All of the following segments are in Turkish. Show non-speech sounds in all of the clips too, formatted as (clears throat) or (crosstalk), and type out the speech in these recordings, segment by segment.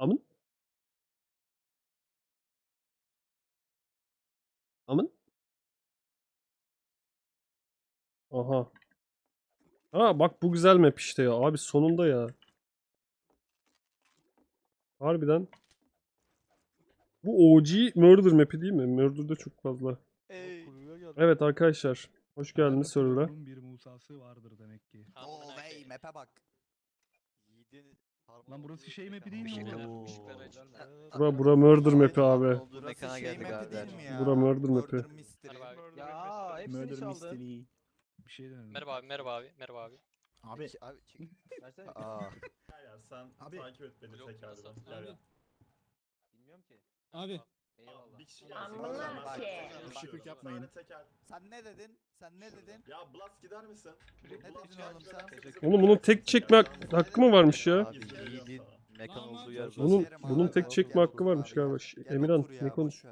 Amın? Amın? Aha. Ha bak bu güzel map işte ya. Abi sonunda ya. Harbiden. Bu OG Murder map'i değil mi? Murder'da çok fazla. Evet arkadaşlar. Hoş geldiniz server'a. Bunun bir Musa'sı vardır demek ki. Oo vey map'e bak. Lan burası şey map'i değil mi? acaba. Bura bura Murder map'i abi. Mekana şey geldik map'i abi. değil mi ya? Bura murder map'i. Ya hepsini mystery. Bir şey denedim. Merhaba abi, merhaba abi, merhaba abi. Abi Abi, abi çık. (laughs) Versene. Aa. Ya sen Abi. takip et beni tekrardan. Bilmiyorum ki. Abi Eyvallah. Bir kişi gelsin. Bak, ki. yapmayın. teker. Sen ne dedin? Sen ne dedin? Ya Blast gider misin? Ne dedin oğlum sen? Oğlum bunun tek çekme hak- hakkı mı varmış ya? Abi yiğidin mekan Lan olduğu lan. yer burası. Bunun bunun tek çekme hakkı varmış galiba. gel. Gel Emirhan otur ya, ne konuş?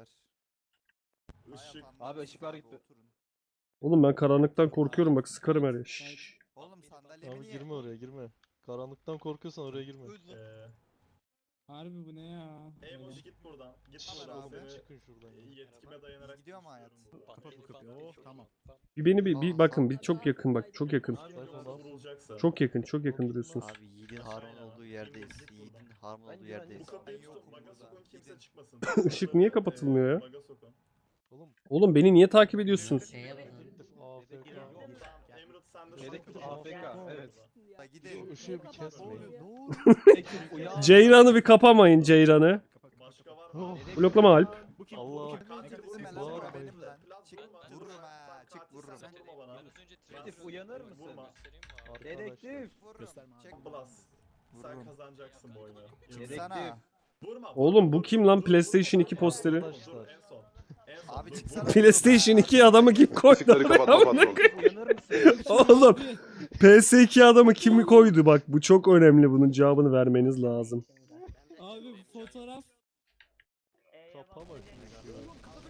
Işık. Abi ışıklar gitti. Oturun. Oğlum ben karanlıktan korkuyorum bak sıkarım her yeri. Şşş. Oğlum sandalyemi Abi niye? girme oraya girme. Karanlıktan korkuyorsan oraya girme. Eee. Harbi bu ne ya? Emoji git buradan. Git Tamam buradan. abi. Seni Çıkın şuradan. ya. yetkime dayanarak Gidiyor mu hayat? konuşuyorum burada. Kapat bu kapıyı. Oh tamam. Bir beni bir, bir bakın bir çok yakın bak çok yakın. Çok yakın çok yakın duruyorsunuz. Abi yiğidin Harun olduğu yerdeyiz. Yiğidin Harun olduğu Bu yerdeyiz. kapıyı yokum tutun. Burada. kimse çıkmasın. (laughs) Işık niye kapatılmıyor ya? Oğlum Oğlum beni niye takip ediyorsunuz? AFK. Sen de Dedektif sokun. AFK, evet. Da gidelim. Işığı bir kesmeyin. Dedektif uyan. Ceyran'ı bir kapamayın Ceyran'ı. Oh. Bloklama Alp. Allah. Dedektif uyanır mısın? Dedektif. Sen kazanacaksın bu oyunu. Dedektif. Oğlum bu kim lan? PlayStation 2 posteri? Abi çıksana. PlayStation 2 adamı kim koydu mısın? Oğlum PS2 adamı kimi koydu bak bu çok önemli bunun cevabını vermeniz lazım. Abi bu fotoğraf.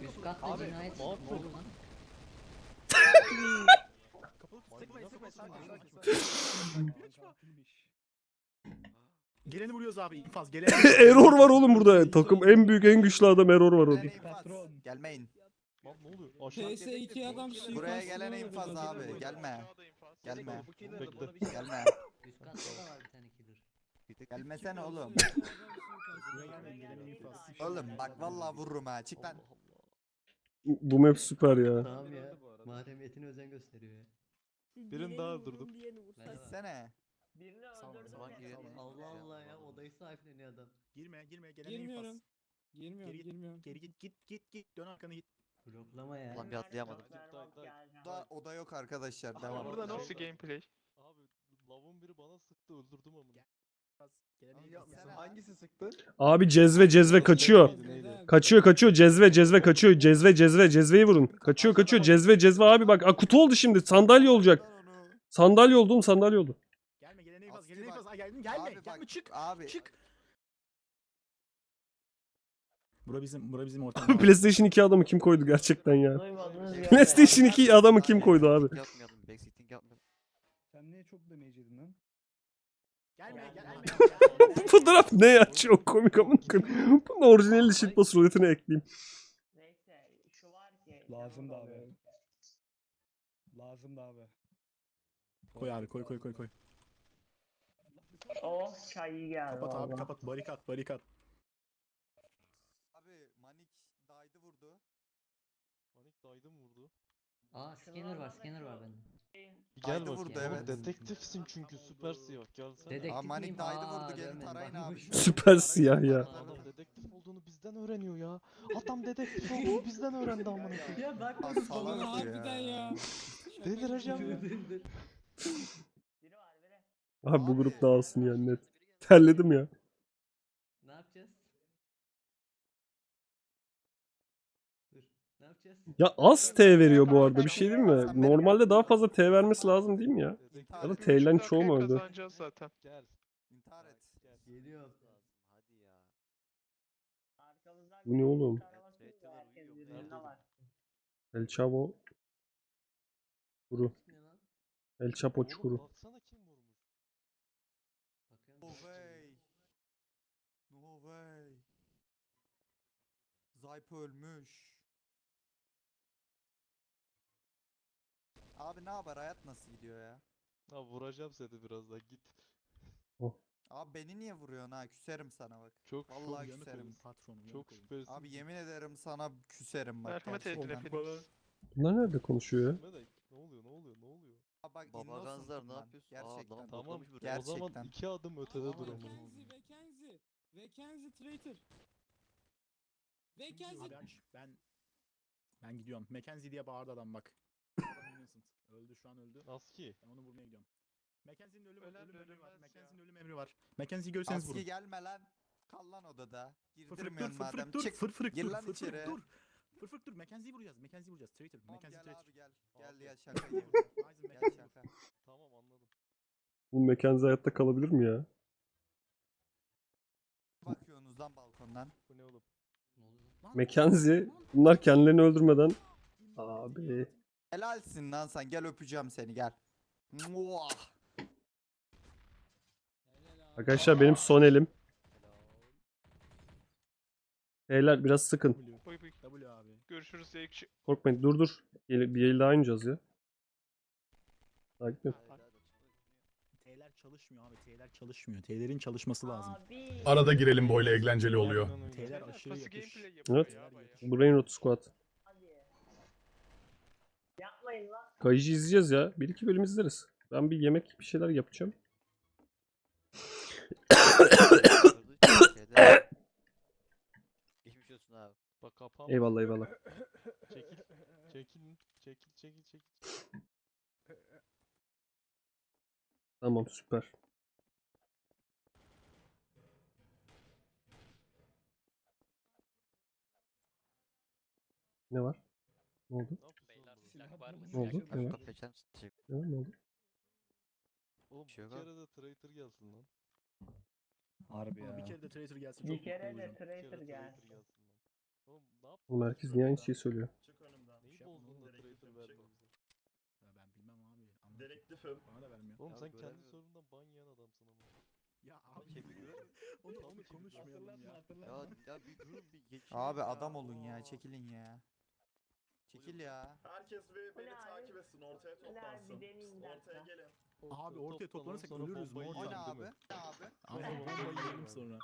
Üst katta cinayet lan? Geleni vuruyoruz abi. infaz (laughs) geleni. error var oğlum burada. Takım en büyük en güçlü adam error var orada. Patron. Gelmeyin. Lan ne oluyor? Aşağı PS2 adam suikastçı Buraya gelen infaz abi. Gelme. Gelme. Bekle. Gelme. Gelmesene oğlum. Gelmeyin. Oğlum bak vallahi vururum ha. Çık lan. Bu map süper ya. Tamam ya. Mahremiyetine özen gösteriyor ya. Birini daha öldürdüm. Gitsene. Bak ya, Allah Allah ya odayı sahipleniyor adam. Girme girme geleni Girmiyorum. infaz. Girmiyorum Geri- girmiyorum. Geri git git git git. Dön arkanı git. Bloklama ya. Ulan bir atlayamadım. Da oda yok arkadaşlar. Devam. Burada nasıl gameplay? Abi lavun biri bana sıktı öldürdüm infaz. sen- Hangisi sıktı? Abi cezve cezve kaçıyor. Kaçıyor kaçıyor cezve cezve kaçıyor. Cezve cezve cezveyi vurun. Kaçıyor kaçıyor cezve cezve abi bak a, kutu oldu şimdi sandalye olacak. Sandalye oldu oğlum sandalye oldu. Geleni bak. geldin gelme. Abi Gelme bak, çık. Abi. Çık. Bura bizim bura bizim ortam. (laughs) PlayStation 2 adamı kim koydu gerçekten ya? PlayStation 2 adamı kim koydu abi? Yapmayalım. Backseating yapmayalım. Sen niye çok damage yedin lan? Gelme gelme. Fotoğraf ne ya? Çok komik ama. Bunun orijinali shitpost ruletine ekleyeyim. Lazım da abi. Lazım da abi. Koy abi koy koy koy koy. Oh çay iyi geldi Kapat abi kapat barikat barikat. Abi Manik daydı vurdu. Panik daydım vurdu. Aa scanner var scanner var bende. Bir Gel Daydı bakayım. vurdu, evet. dedektifsin çünkü süper siyah. Gelsene. Dedektif Aa, Manik miyim? daydı Aa, vurdu, gelin görmedim, tarayın abi. Süper siyah ya. Adam dedektif olduğunu bizden öğreniyor ya. Adam dedektif olduğunu (laughs) bizden öğrendi amına koyayım. Ya bak Aa, salak harbiden ya. Delireceğim ya. Abi bu grup dağılsın ya net. Terledim ya. Ne yapacağız? Dur. Ne yapacağız? Ya az T veriyor bu arada bir şey değil mi? Normalde daha fazla T vermesi lazım değil mi ya? Ya da. T'len çoğu mu öldü? Gel. İntihar et. Geliyor. Hadi ya. Bu ne oğlum? El Chavo. Kuru. El Chapo çukuru. baksana kim vurmuş. Bakıyorum. No way. No Ölmüş. Abi ne haber? Hayat nasıl gidiyor ya? Ha vuracağım seni birazdan git. Abi beni niye vuruyorsun ha? Küserim sana bak. Çok Vallahi Uyanık küserim. olun patronum. çok uyanık olun. şüphelisin. Abi yemin ederim sana küserim bak. Merhamet edin gerçekten. hepiniz. Bunlar nerede konuşuyor ya? Melek, Ne oluyor ne oluyor ne oluyor? Aa, bak Baba innocent'ım gazlar ne ben, yapıyorsun? Aa, Gerçekten. adam Tamam buraya. o zaman Gerçekten. iki adım ötede dur ama. Mackenzie, Mackenzie. Mackenzie traitor. Mackenzie. Abi aç. Ben ben gidiyorum. Mackenzie diye bağırdı adam bak. Adam innocent. Öldü şu an öldü. Nasıl ki? Ben onu vurmaya gidiyorum. Mackenzie'nin ölüm, Ölen ölüm de emri var. ya. Mackenzie'nin ölüm emri var. Mackenzie'yi görürseniz Aski vurun. gelme lan. Kal lan odada. Girdirmiyorsun madem. fırfırık dur, Çık. fırfırık Gir dur, lan fırfırık içeri. dur. Fırfırık dur, Mackenzie'yi vuracağız, Mackenzie'yi vuracağız. Traitor, Tamam, Mackenzie gel traitor. abi gel. Gel gel şaka gel Mackenzie vur. şaka. Tamam anladım. Bu mekanizma hayatta kalabilir mi ya? Bakıyorsunuz lan balkondan. Bu ne oğlum? Lan, Mackenzie bunlar kendilerini öldürmeden abi Helalsin lan sen. Gel öpeceğim seni gel. Muah. arkadaşlar benim son elim. Beyler biraz sıkın. W abi. Görüşürüz. Korkmayın dur dur. Bir el daha oynayacağız ya. Takip et. Çalışmıyor abi, T'ler çalışmıyor. T'lerin çalışması lazım. Abi. Arada girelim böyle eğlenceli oluyor. T'ler aşırı yapıyor Evet. Brain Rot Squad. Hadi. Yapmayın lan. Kayıcı izleyeceğiz ya. Bir iki bölüm izleriz. Ben bir yemek bir şeyler yapacağım. Şeyde- Geçmiş olsun abi. Bak kapağım. Eyvallah eyvallah. Çekil. Çekil. Çekil çekil çekil. Tamam süper. Ne var? Ne oldu? Ne yapıyorsun Beyler oğlum? silah var mı? Ne oldu? Silah Ne var? Ne var? Ne oldu? Oğlum Bir kere de traitor gelsin lan. Harbi Ama bir ya. kere de Traitor gelsin Bir kere de olacağım. Bir kere traitor gelsin. traitor gelsin lan. Oğlum ne yaptın? Oğlum herkes niye aynı şeyi söylüyor? Çık önümden. Neyi Şey bozdun da dedektifim, traitor çık. verdi bize? Ya ben bilmem Dedektifim. bana da vermiyor. Oğlum sen kendi sorundan ban yiyen adamsın ama. Ya abi onu, (laughs) onu konuşmayalım ya. Ya, ya bir durun bir geçin. Abi adam olun ya. Çekilin ya. Çekil ya. Herkes bir beni takip etsin. Ortaya toplansın. Ortaya gelin. Abi ortaya toplanırsak ölürüz, yiyelim, abi? değil mi? Ne abi? Abi bombayı yiyelim sonra.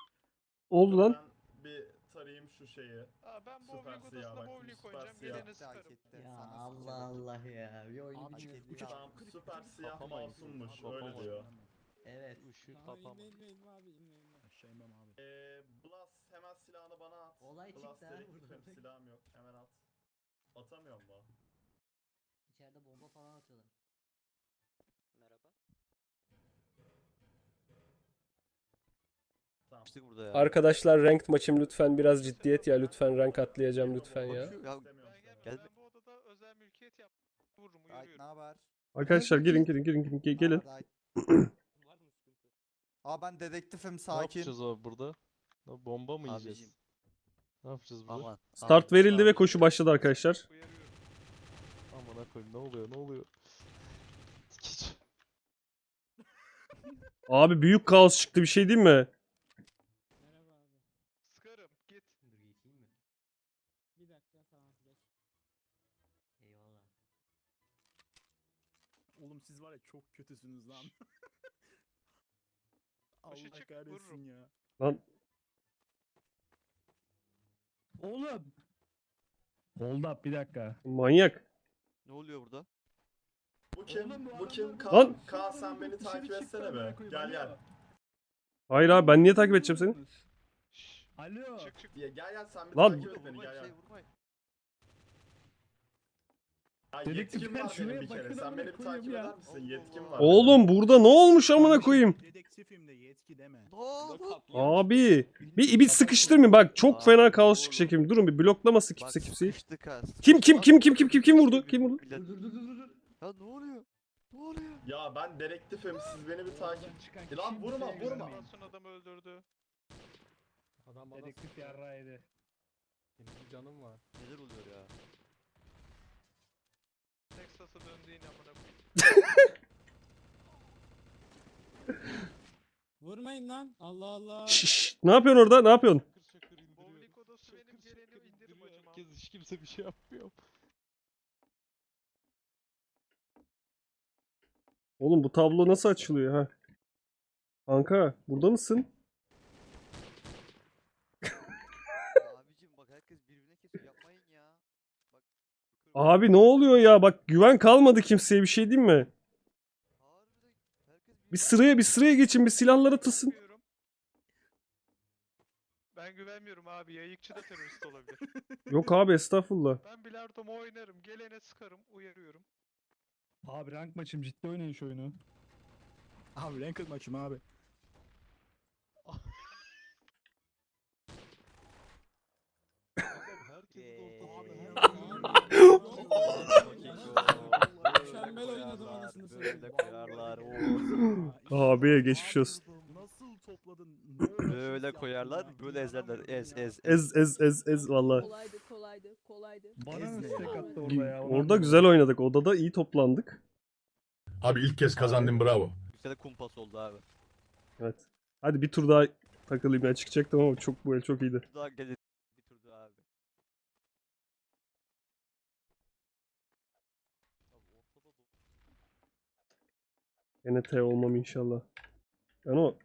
Oldu lan. Bir tarayayım şu şeyi. Aa, ben Süper bowling siyah odasına bak, bowling süper oynayacağım. siyah. Geleni sıkarım. Ya Sana Allah. Allah ya. Bir oyunu Abi bitirdik. uçak- Tamam süper siyah Kapamayın. masummuş. Kapamayın. Öyle diyor. Evet. Işığı kapama. inme inme inme abi inme inme. Aşağı inmem abi. Eee Blas hemen silahını bana at. Olay Blas çıktı ha dedektifim, burada. silahım yok. Hemen at. Atamıyor mu? İçeride bomba falan atıyorlar. Yapmıştık burada ya. Arkadaşlar ranked maçım lütfen biraz ciddiyet ya lütfen rank atlayacağım lütfen ya. Ya İstemiyorum Ben seni. gelmem. Gel- Ben bu odada özel mülkiyet yaptım. Vururum Ait ne uyarıyorum. haber? Arkadaşlar girin girin girin girin ge- gelin. Aa ben dedektifim Ne sakin. yapacağız abi burada? Bomba mı Abicim. yiyeceğiz? Ne yapacağız burada? Aman. Start aman, verildi ve aman. koşu başladı arkadaşlar. Uyarıyorum. Aman koyayım ne oluyor ne oluyor? Abi büyük kaos çıktı bir şey değil mi? Merhaba abi. Sıkarım. Git. Dur geçeyim mi? Bir dakika tamam geç. Eyvallah. Oğlum siz var ya çok kötüsünüz lan. (laughs) Allah çık, kahretsin vururum. ya. Lan Oğlum. Hold up bir dakika. manyak. Ne oluyor burada? Bu kim? Bu kim? Kaan, Lan! Kaan sen beni Dışarı takip etsene be. Gel gel. Hayır abi ben niye takip edeceğim seni? Şşş. Alo. Çık çık. Ya gel gel sen bir Lan! takip et beni Vurmayın gel şey gel. vurmayın. Ya yetkim ben var şuraya benim bir kere. bakın Sen amına beni bir koyayım takip ya. eder misin? Yetkim var. Oğlum burada ne olmuş amına koyayım? Dedektifim de yetki deme. Abi bir, bir sıkıştırmayın bak çok fena kaos çıkacak şimdi. Durun bir bloklaması kimse kimseyi. Kim kim kim kim kim kim kim vurdu? Kim vurdu? Dur dur dur dur dur. Ya ne oluyor? Ne oluyor? Ya ben dedektifim siz beni bir takip. Ya lan vurma, vurma. sonra adamı öldürdü. Adam Dedektif yarrağıydı. Benim canım var. Neler oluyor ya? Texas'a döndü yine amına. Vurmayın lan. Allah Allah. Şşş, ne yapıyorsun orada? Ne yapıyorsun? Bowling odası benim geleni indirim indiriyor. kimse bir şey yapmıyor. Oğlum bu tablo nasıl açılıyor ha? Kanka burada mısın? Abicim bak herkes birbirine kesiyor yapmayın ya. Bak. yukarı- Abi ne oluyor ya? Bak güven kalmadı kimseye bir şey diyeyim mi? Bir sıraya bir sıraya geçin bir silahları tısın. Ben güvenmiyorum abi. Yayıkçı da terörist olabilir. (laughs) Yok abi estağfurullah. Ben bilardomu oynarım. Gelene sıkarım. Uyarıyorum. Abi rank maçım ciddi oynayın şu oyunu. Abi ranked maçım abi. (laughs) (laughs) Mükemmel oynadım anasını satayım. Abi geçmiş olsun. Nasıl topladın? Böyle Nasıl koyarlar, böyle ezerler. Ez ez ez. Ez ez ez ez valla. Kolaydı kolaydı kolaydı. Bana ya? attı orada ya? Orada güzel oynadık. Odada iyi toplandık. Abi ilk kez kazandın bravo. Yüksele kumpas oldu abi. Evet. Hadi bir tur daha takılayım ya çıkacaktım ama çok bu el çok iyiydi. Daha gelir bir turda abi. Abi ortada da Gene T olmam inşallah. Ben o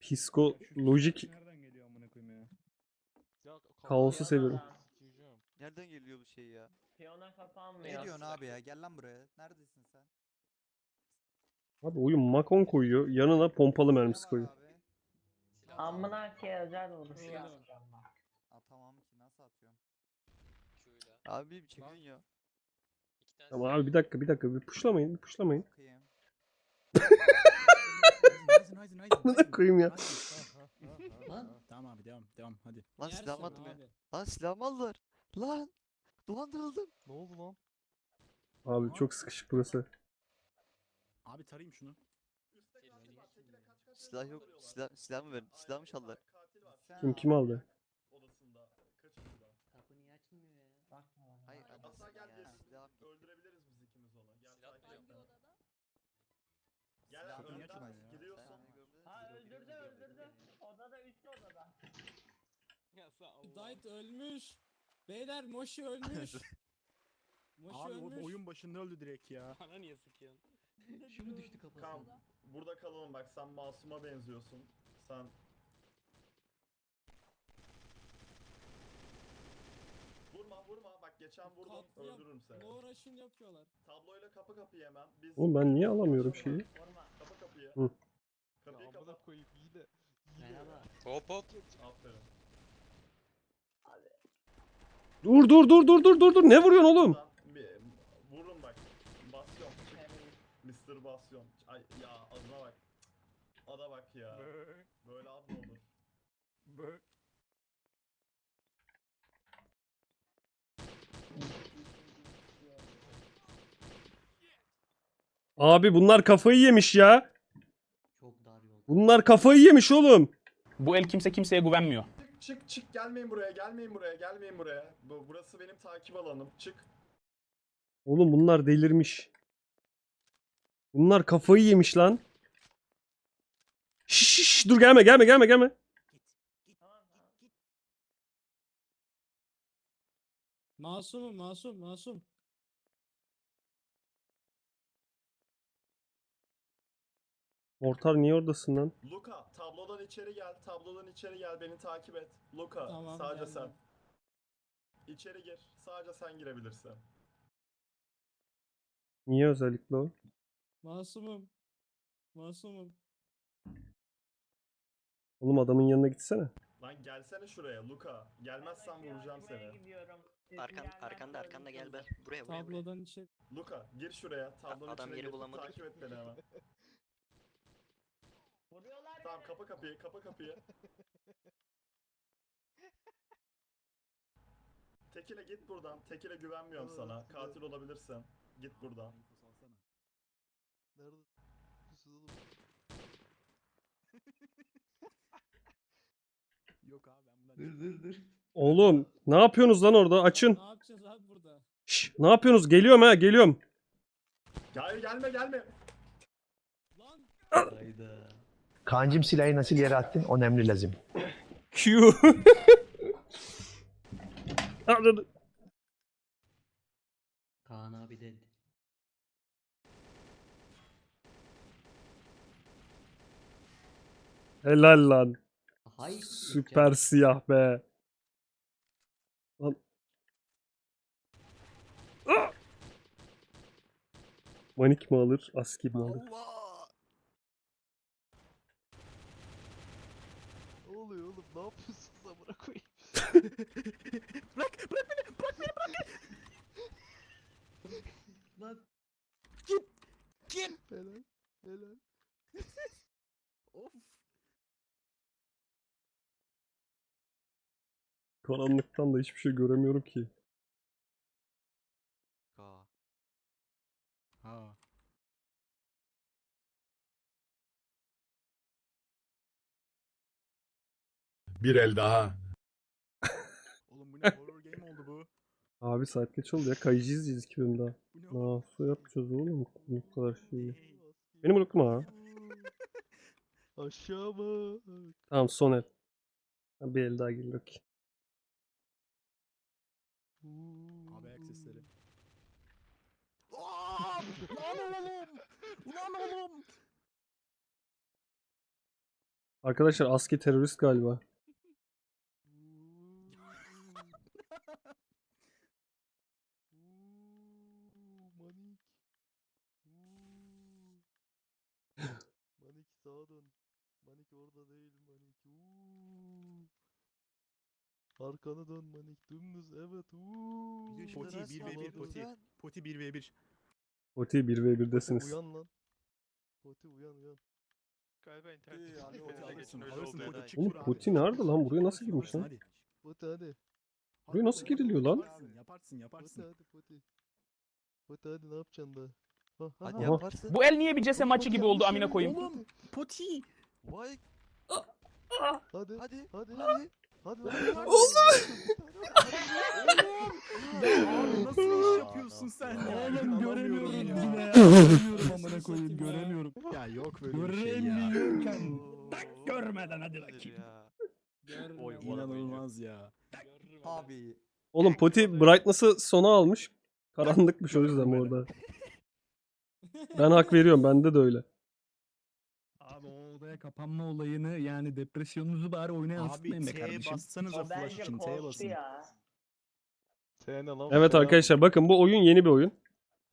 psikolojik Nereden geliyor amına koyayım ya? Ya, Kaosu seviyorum. Nereden geliyor bu şey ya? Piyona kapanmıyor. Ne diyorsun abi ya? Gel lan buraya. Neredesin sen? Abi oyun makon koyuyor. Yanına pompalı mermisi koyuyor. Amına ki özel olur. Oğlum. Atamam ki nasıl atıyorum? Abi bir çekin ya. Ama abi bir dakika bir dakika bir puşlamayın bir puşlamayın. Bakayım. Nice, nice, nice, nice, Amına koyayım ya. Tamam abi devam devam hadi. Lan silahımı attım ya. Lan silahımı aldılar. Lan. Dolandırıldım. Ne oldu lan? Abi çok sıkışık burası. Abi tarayayım şunu. Silah yok. Silah, silahımı verin. Silahımı çaldılar. Katil var. Sen Kim kim aldı? Odasında. Kaçırdı. Kapı niye açılmıyor ya? Bakma bana. Hayır Hatta adasın gel ya. bir Silahım gitti. öldürebiliriz biz ikimiz onu. Gel takip et. beni. Ya. gidiyorsun. Ha öldürdü öldürdü. Odada üst odada. Dayt ölmüş. Beyler Moşi ölmüş. (laughs) Moşi Abi o ölmüş. oyun başında öldü direkt ya. (laughs) Bana niye sıkıyorsun? Şu mu düştü Kam burada kalalım bak sen masuma benziyorsun. Sen Vurma vurma bak geçen vurdum Katliam. öldürürüm seni. No Russian yapıyorlar. Tabloyla kapı kapıyı hemen. Biz Oğlum ben niye alamıyorum şeyi? Vurma. Kapıyı. Hı. Amına koyayım iyi de. iyi de. Merhaba. Hop hop. Aferin. Dur dur dur dur dur dur dur ne vuruyorsun oğlum? Bir, vurun bak. Basyon. Mr. Basyon. Ay ya adına bak. Ada bak ya. Böyle ad mı olur? Bö- Abi bunlar kafayı yemiş ya. Bunlar kafayı yemiş oğlum. Bu el kimse kimseye güvenmiyor. Çık çık çık gelmeyin buraya gelmeyin buraya gelmeyin buraya. Bu, burası benim takip alanım. Çık. Oğlum bunlar delirmiş. Bunlar kafayı yemiş lan. Şşş şş, dur gelme gelme gelme gelme. Masumum masum masum. Mortar niye oradasın lan? Luka tablodan içeri gel. Tablodan içeri gel beni takip et. Luka Tamam, sadece geldim. sen. İçeri gir. Sadece sen girebilirsin. Niye özellikle o? Masumum. Masumum. Oğlum adamın yanına gitsene. Lan gelsene şuraya Luka. Gelmezsen vuracağım seni. gidiyorum. Arkan, arkanda arkanda gel ben. Buraya buraya buraya. Tablodan içeri. Luka gir şuraya. Tablonun adam içine yeri gir. bulamadı Takip ki. et beni hemen. (laughs) Tamam kapa kapıyı. Kapa kapıyı. (laughs) Tekile git buradan. Tekile güvenmiyorum sana. Katil olabilirsin. Git buradan. Info salsana. Nerede? Oğlum. (laughs) Yok abi ben bundan dur dur. Oğlum ne yapıyorsunuz lan orada? Açın. Ne yapacağız abi burada? Şş, ne yapıyorsunuz? Geliyorum ha geliyorum. Gel gelme gelme. Lan Hayda. Kancım silahı nasıl yere attın? Önemli lazım. Q. (laughs) Kaan abi dedi. Helal lan. Hay Süper siyah be. Lan. Ah! Manik mi alır, aski mi alır? Allah! Ne oluyor oğlum? Ne yapıyorsunuz amına koyayım? bırak bırak beni bırak beni bırak beni. Lan Helal. Helal. Of. Karanlıktan da hiçbir şey göremiyorum ki. Ka. Ha. Bir el daha. (laughs) Oğlum bu ne horror game oldu bu. Abi saat geç oldu ya. Kayıcı izleyeceğiz iki bölüm daha. Nasıl yapacağız oğlum bu kadar şeyi? Beni bırakma ha. (laughs) Aşağı bak. Tamam son el. Bir el daha gelir okey. Abi ayak sesleri. Lan oğlum! Lan oğlum! Arkadaşlar aski terörist galiba. (laughs) Manik. Manik sağa dön. Manik orada değil Manik. Arkanı dön Manik. Dümdüz evet. Poti 1v1 poti. Poti 1v1. Oti 1v1'desiniz. Uyan lan. Poti uyan uyan. Galiba internet İyi, öyle alırsın oldu poti herhalde. çık Oğlum vur abi. Putin nerede lan? Buraya nasıl girmiş lan? hadi. Poti hadi. Buraya nasıl giriliyor lan? Yaparsın yaparsın Poti yaparsın. hadi Poti. Poti hadi ne yapacaksın da? Ha, ha, Hadi ha. yaparsın. Bu el niye bir CS maçı gibi oldu amına koyayım? Oğlum Poti. poti. Vay. Hadi. Hadi. Hadi hadi. Hadi lan. (laughs) Ya abi nasıl iş yapıyorsun sen ya? Oğlum göremiyorum ya. yine ya. Göremiyorum amına koyayım göremiyorum. Ya yok böyle bir şey ya. Göremiyorken tak görmeden hadi bakayım. Oy, İnanılmaz ya. Abi Oğlum Poti brightness'ı sona almış. Karanlıkmış o yüzden bu arada. (laughs) Ben hak veriyorum. Bende de öyle. Abi kapanma olayını yani depresyonunuzu bari oyuna Abi yansıtmayın be T'ye kardeşim. bassanıza flash için T'ye basın. Sen ne lan? Evet arkadaşlar bakın bu oyun yeni bir oyun.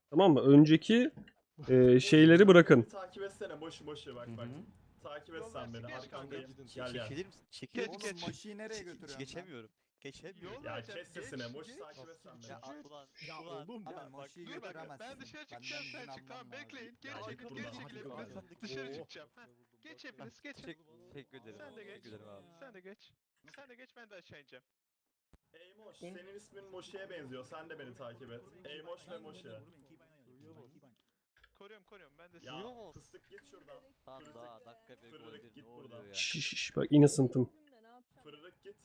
Tamam mı? Önceki (laughs) e, şeyleri bırakın. Takip etsene boşu boşu bak bak. Takip et sen beni arkandayım. gidin. Gel gel. Çekilir misin? Çekilir Geç, misin? geç. oğlum maşıyı nereye götürüyorsun? lan? Geçemiyorum. Geçemiyorum. Ya kes sesine geç, boş takip et sen Ya beni. ulan. Ya ulan. oğlum Abi ya. maşıyı Dur bak götüremezsin. ben dışarı Benden çıkacağım izin sen çık alman tamam lazım. bekleyin. Geri çekil geri çekil hepiniz. Dışarı Oo. çıkacağım. Heh. Geç hepiniz geç. Çek. Teşekkür ederim. Sen de geç. Teşekkür ederim abi. Sen de geç. Sen de geç ben de aşağı ineceğim. Eymoş senin ismin Moşe'ye benziyor. Sen de beni takip et. Eymoş ve Moşe. Koruyorum koruyorum ben de sizi. Ya fıstık git şuradan. Tamam Fırırık- daha dakika bir olabilir. git Ne oluyor buradan. ya? Şş, şş, bak innocent'ım. Fırırık git.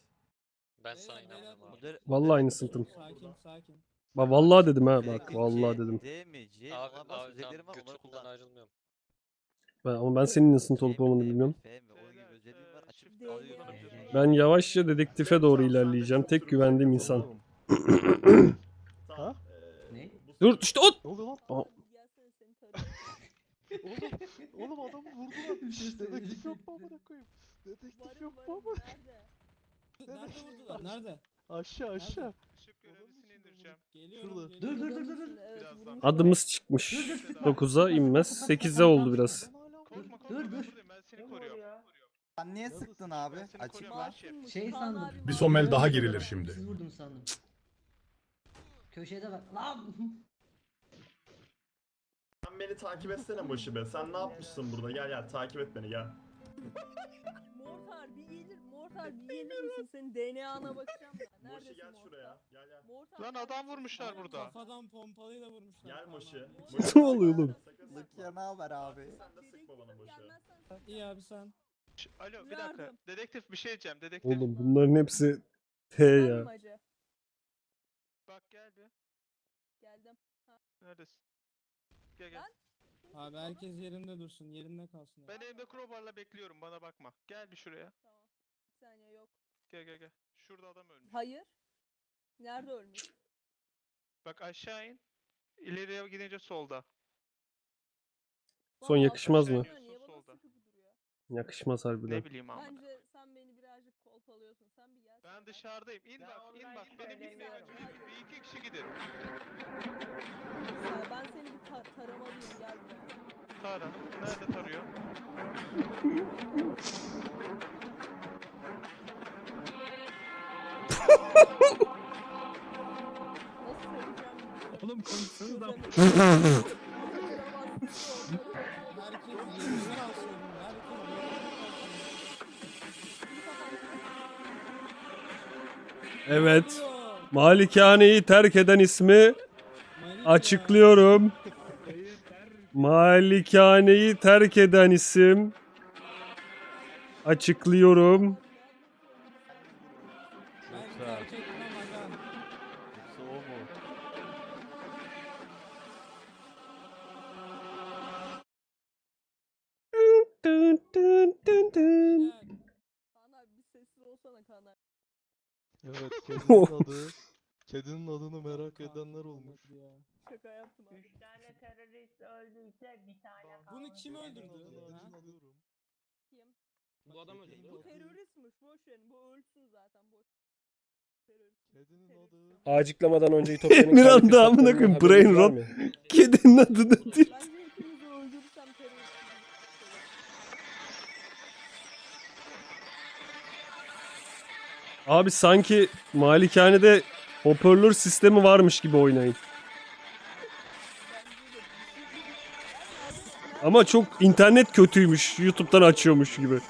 Ben sana inanmıyorum abi. Moder- Vallahi moder- innocent'ım. Sakin sakin. Bak vallahi dedim ha bak vallahi dedim. D mi? C mi? Abi, abi tamam var onları götümden kullan. ayrılmıyorum. Ben, ama ben senin C olup olmadığını bilmiyorum. Ben yavaşça dedektife doğru ilerleyeceğim. Tek güvendiğim insan. (clears throat) Ne? bu Dur işte o. Ne oluyor lan? Aa. Oğlum, oğlum adamı vurdular. (laughs) Dedektif yok mu amına koyayım? Dedektif yok mu amına? Nerede vurdular? Nerede? Aşağı aşağı. Işık görevlisini indireceğim. Geliyorum. Dur geliyorum. dur dur dur dur. Birazdan. Adımız çıkmış. 9'a inmez. 8'e oldu biraz. Korkma korkma Dur, ben dur. buradayım ben seni koruyorum. Sen niye Nasıl sıktın abi? Ben seni koruyorum Açıkla. ben şef. Şey sandım. Bir somel daha girilir şimdi. Siz vurdunuz sandım. Köşede bak. Lan. Sen beni takip etsene Moşi be. Sen ne yapmışsın burada? Gel gel takip et beni gel. Mortar bir gelir. Bir gelir misin? Senin DNA'na bakacağım ben. Moşi gel şuraya. Gel gel. Lan adam vurmuşlar burada. Kafadan pompalıyla vurmuşlar. Gel Kaan Moşi. abi. Moşi, Ne oluyor oğlum? sakın ne haber abi? Sen de sıkma bana Moşi. İyi abi sen. Alo bir dakika. Yardım. Dedektif bir şey diyeceğim. Dedektif. Oğlum bunların hepsi T ya. Bak gel bir. Geldim. Neredesin? Gel gel. Abi herkes yerinde dursun. Yerinde kalsın. Ben elimde crowbarla bekliyorum bana bakma. Gel bir şuraya. Tamam. Saniye yok. Gel gel gel. Şurada adam ölmüş. Hayır. Nerede ölmüş? Bak aşağı in. İleriye gidince solda. Son yakışmaz mı? Niye bana Solda. sıkı duruyor? Yakışmaz harbiden. Ne bileyim ama. Bence sen beni birazcık kolpalıyorsun. Sen bir gel. Ben dışarıdayım. İn bak, in bak. Benim gitmeden önce bir, iki kişi gidin. Ben seni bir tar taramalıyım gel buraya. Tara. Nerede tarıyor? (laughs) Oğlum. Evet. Malikaneyi terk eden ismi açıklıyorum. Malikaneyi terk eden isim açıklıyorum. Kaan abi. Evet (laughs) kedinin adı. Kedinin adını merak edenler olmuş. Şaka yaptım abi. Üç tane terörist öldüyse bir tane Bunu kim kaldı. öldürdü? Kedinin Ha? Kim? Bu adam öldü. Bu teröristmiş boş verin. Bu ölsün zaten boş. Terörist. Kedinin adı. Ağaçlamadan önce Ütopya'nın (laughs) Bir anda amına koyayım, brain rot. Kedinin adı da değil. Abi sanki malikanede hoparlör sistemi varmış gibi oynayın. Ama çok internet kötüymüş. YouTube'dan açıyormuş gibi. Bu mu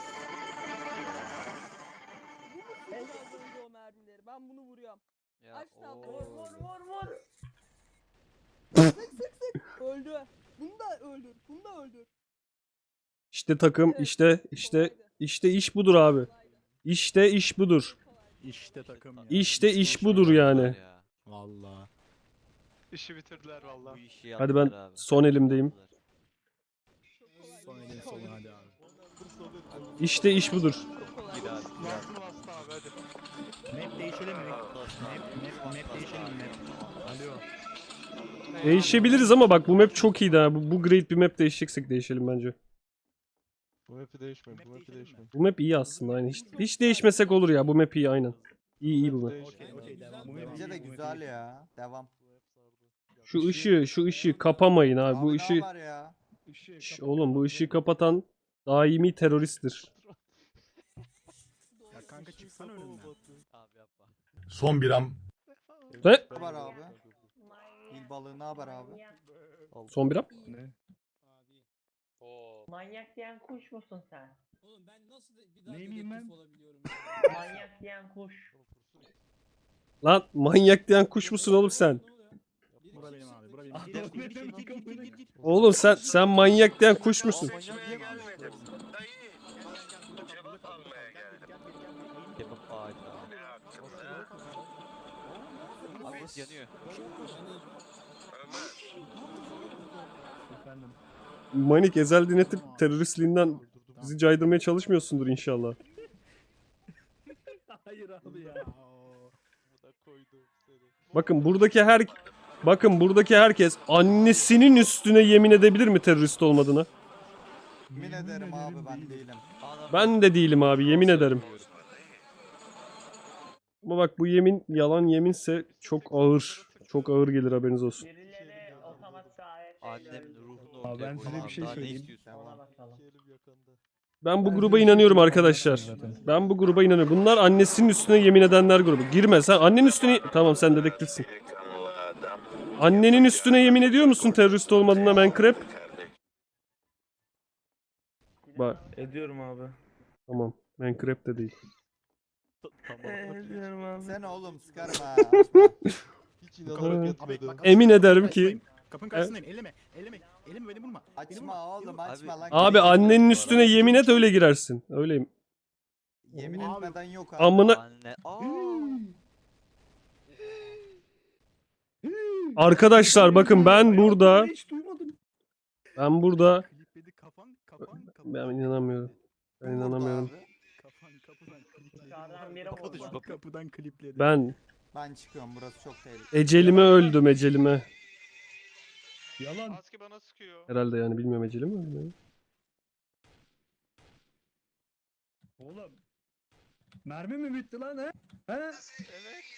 sıkıyor az önce o mermileri? Ben bunu vuruyorum. Ya Aç tablo. oo. Vur vur vur vur. sık sık sık. Öldü. Bunu da öldür. Bunu da öldür. İşte takım, işte, işte, işte iş budur abi. İşte iş budur. İşte takım ya. İşte iş budur yani. ya. Valla. İşi bitirdiler Bu valla. işi Hadi ben yaptılar abi. son elimdeyim. Son elin sonu hadi abi. İşte iş budur. Gir abi. Bastı abi hadi. Map değişelim mi? Map, map, map değişelim mi? Map. Alo. Değişebiliriz ama bak bu map çok iyiydi ha. Bu, bu great bir map değişeceksek değişelim bence. Bu map'i değişmeyin. Bu map'i değişmeyin. Bu map iyi aslında aynı. Hiç, hiç değişmesek olur ya. Bu map iyi aynen. İyi iyi bu map. Okey okey devam. Bu devam. Bence de güzel ya. Devam. Şu ışığı, şu ışığı kapamayın abi. Bu Abi ışığı... ne var ya? Şş, oğlum bu ışığı kapatan daimi teröristtir. (laughs) Ya kanka çıksana önümden. Abi yapma. Son bir an Ne? Ne var abi? Bil balığı ne haber abi? Son bir ap. İyi. Abi. Manyak diyen kuş musun sen? Oğlum ben nasıl bir daha Ne bileyim dedektif ben? olabiliyorum? (laughs) Manyak diyen kuş. Lan manyak diyen kuş musun oğlum sen? Bura benim abi. Bura benim. Adam Git, git, git, neden git, git, git, kapını- git, git. Oğlum sen sen manyak diyen kuş musun? Kebap ağacı abi. Abi yanıyor. Efendim. Manik ezel dinletip teröristliğinden bizi caydırmaya çalışmıyorsundur inşallah. (laughs) Hayır abi ya. Bakın buradaki her Bakın buradaki herkes annesinin üstüne yemin edebilir mi terörist olmadığını? Yemin ederim abi ben değilim. Ben de değilim abi yemin ederim. Ama bak bu yemin yalan yeminse çok ağır. Çok ağır gelir haberiniz olsun. Birileri Abi ben size koydu. bir şey söyleyeyim. Ben bu Ben gruba size şey inanıyorum arkadaşlar. Ben bu gruba inanıyorum. Bunlar annesinin üstüne yemin edenler grubu. Girme sen annenin üstüne... Tamam sen dedektifsin. Annenin üstüne yemin ediyor musun terörist olmadığına Minecraft? Bak. Ediyorum abi. Tamam. Minecraft de değil. Ediyorum abi. Sen oğlum sıkarım ha. açma. Hiç bak- Emin ederim ki... Kapının karşısındayım. Elleme. Elleme. Elleme beni vurma. Açma vurma, beni oğlum açma lan. Abi annenin üstüne yemin et öyle girersin. Öyleyim. Yemin Abi. etmeden yok abi. Amına... Anne. Aa. Arkadaşlar bakın ben burada... Hiç duymadım. Ben burada... Klipledi kafan kafan kafan. Ben inanamıyorum. Ben inanamıyorum. abi. Kafan kapıdan klipledi. Dışarıdan biri Kapatın vurdu. şu kapıyı. Kapıdan klipledi. Ben Ben çıkıyorum burası çok tehlikeli. ecelime öldüm ecelime. Yalan. Aski bana sıkıyor. Herhalde yani bilmiyorum eceli mi öldü ya? Oğlum. Mermi mi bitti lan he? He? Evet.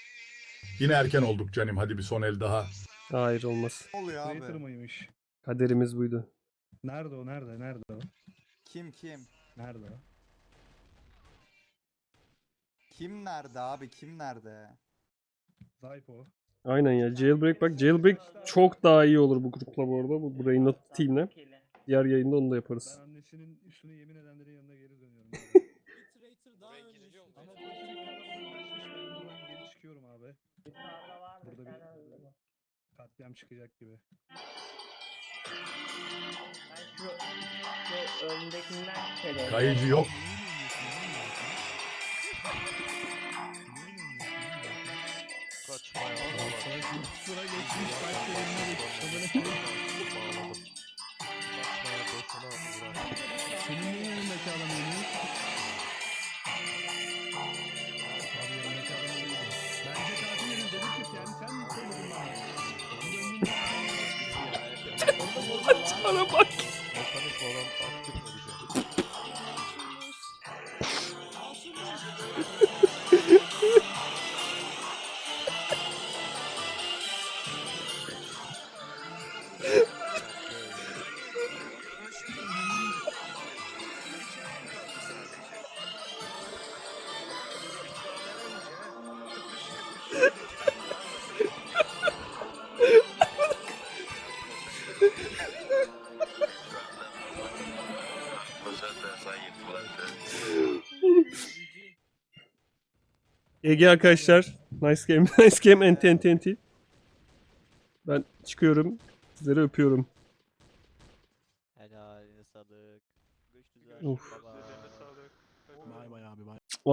(laughs) Yine erken olduk canım hadi bir son el daha. Hayır olmaz. Ne oluyor Traitor abi? mıymış? Kaderimiz buydu. Nerede o? Nerede? Nerede o? Kim kim? Nerede o? Kim nerede abi? Kim nerede? Zaypo. Aynen ya. Jailbreak bak. Jailbreak çok daha iyi olur bu grupla bu arada. Bu burayı not team'le. Diğer yayında onu da yaparız. Ben annesinin üstüne yemin edenlerin yanına geri dönüyorum. (laughs) Ama ben geri çıkıyorum abi. Burada bir katliam çıkacak gibi. Kayıcı yok. Kaçma Sıra geçmiş yerine geçmiş. Kaçmaya boşuna uğraş. Senin neyin yanındaki adam Emir? Abi yanındaki adam öyleydi. Bence katil yerin dedektif yani sen mi söyledin bana? Sana bak. Mekanik olan aktif GG arkadaşlar. Nice game. (laughs) Nice game. NT NT NT. Ben çıkıyorum. Sizleri öpüyorum. Helaline sağlık. Görüşürüz. Of.